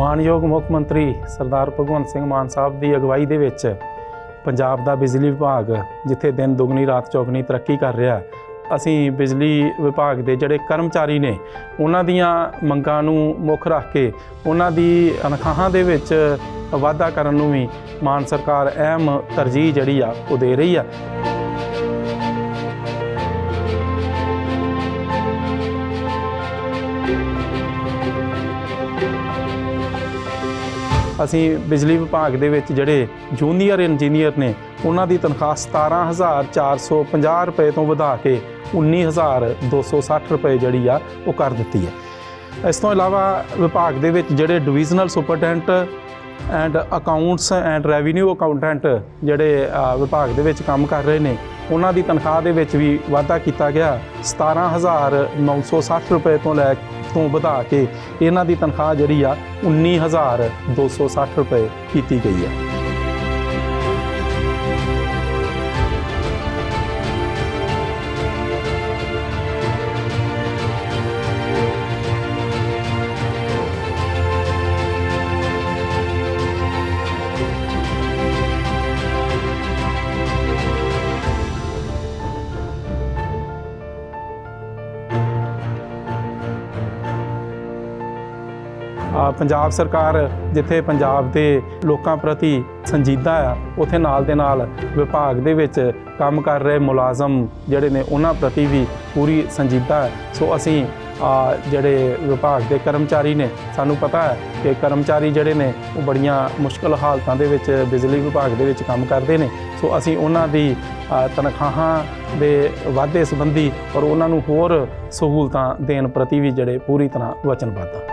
ਮਾਨਯੋਗ ਮੁੱਖ ਮੰਤਰੀ ਸਰਦਾਰ ਭਗਵੰਤ ਸਿੰਘ ਮਾਨ ਸਾਹਿਬ ਦੀ ਅਗਵਾਈ ਦੇ ਵਿੱਚ ਪੰਜਾਬ ਦਾ ਬਿਜਲੀ ਵਿਭਾਗ, ਜਿੱਥੇ ਦਿਨ ਦੁਗਣੀ, ਰਾਤ ਚੌਗਣੀ ਤਰੱਕੀ ਕਰ ਰਿਹਾ ਅਸੀਂ ਬਿਜਲੀ ਵਿਭਾਗ ਦੇ ਜਿਹੜੇ ਕਰਮਚਾਰੀ ਨੇ, ਉਹਨਾਂ ਦੀਆਂ ਮੰਗਾਂ ਨੂੰ ਮੁੱਖ ਰੱਖ ਕੇ ਉਹਨਾਂ ਦੀ ਤਨਖਾਹਾਂ ਦੇ ਵਿੱਚ ਵਾਧਾ ਕਰਨ ਨੂੰ ਵੀ ਮਾਨ ਸਰਕਾਰ ਅਹਿਮ ਤਰਜੀਹ ਜਿਹੜੀ ਆ, ਉਹ ਦੇ ਰਹੀ ਆ। ਅਸੀਂ ਬਿਜਲੀ ਵਿਭਾਗ ਦੇ ਵਿੱਚ ਜਿਹੜੇ ਜੂਨੀਅਰ ਇੰਜੀਨੀਅਰ ਨੇ, ਉਹਨਾਂ ਦੀ ਤਨਖਾਹ 17450 ਰੁਪਏ ਤੋਂ ਵਧਾ ਕੇ 19260 ਰੁਪਏ ਜਿਹੜੀ ਆ, ਉਹ ਕਰ ਦਿੱਤੀ ਹੈ। ਇਸ ਤੋਂ ਇਲਾਵਾ ਵਿਭਾਗ ਦੇ ਵਿੱਚ ਜਿਹੜੇ divisional superintendent and accounts and revenue accountant ਜਿਹੜੇ ਵਿਭਾਗ ਦੇ ਵਿੱਚ ਕੰਮ ਕਰ ਰਹੇ ਨੇ, ਉਹਨਾਂ ਦੀ ਤਨਖਾਹ ਦੇ ਵਿੱਚ ਵੀ ਵਾਧਾ ਕੀਤਾ ਗਿਆ 17960 ਰੁਪਏ ਤੋਂ ਲੈ ਤੋਂ ਵਧਾ ਕੇ ਇਹਨਾਂ ਦੀ ਤਨਖਾਹ ਜਿਹੜੀ ਆ 19260 ਰੁਪਏ ਕੀਤੀ ਗਈ ਹੈ। ਆ, ਪੰਜਾਬ ਸਰਕਾਰ ਜਿੱਥੇ ਪੰਜਾਬ ਦੇ ਲੋਕਾਂ ਪ੍ਰਤੀ ਸੰਜੀਦਾ ਆ ਉਥੇ ਨਾਲ ਦੇ ਨਾਲ ਵਿਭਾਗ ਦੇ ਵਿੱਚ ਕੰਮ ਕਰ ਰਹੇ ਮੁਲਾਜ਼ਮ ਜਿਹੜੇ ਨੇ ਉਹਨਾਂ ਪ੍ਰਤੀ ਵੀ ਪੂਰੀ ਸੰਜੀਦਾ ਹੈ ਸੋ ਅਸੀਂ ਆ, ਜਿਹੜੇ ਵਿਭਾਗ ਦੇ ਕਰਮਚਾਰੀ ਨੇ ਸਾਨੂੰ ਪਤਾ ਹੈ ਕਿ ਕਰਮਚਾਰੀ ਜਿਹੜੇ ਨੇ ਉਹ ਬੜੀਆਂ ਮੁਸ਼ਕਲ ਹਾਲਤਾਂ ਦੇ ਵਿੱਚ ਬਿਜਲੀ ਵਿਭਾਗ ਦੇ ਵਿੱਚ ਕੰਮ ਕਰਦੇ ਨੇ। ਸੋ ਅਸੀਂ ਉਹਨਾਂ ਦੀ ਤਨਖਾਹਾਂ ਦੇ ਵਾਧੇ ਸੰਬੰਧੀ ਔਰ ਉਹਨਾਂ ਨੂੰ ਹੋਰ ਸਹੂਲਤਾਂ ਦੇਣ ਪ੍ਰਤੀ ਵੀ ਜਿਹੜੇ ਪੂਰੀ ਤਰ੍ਹਾਂ ਵਚਨਬੱਧ ਆ।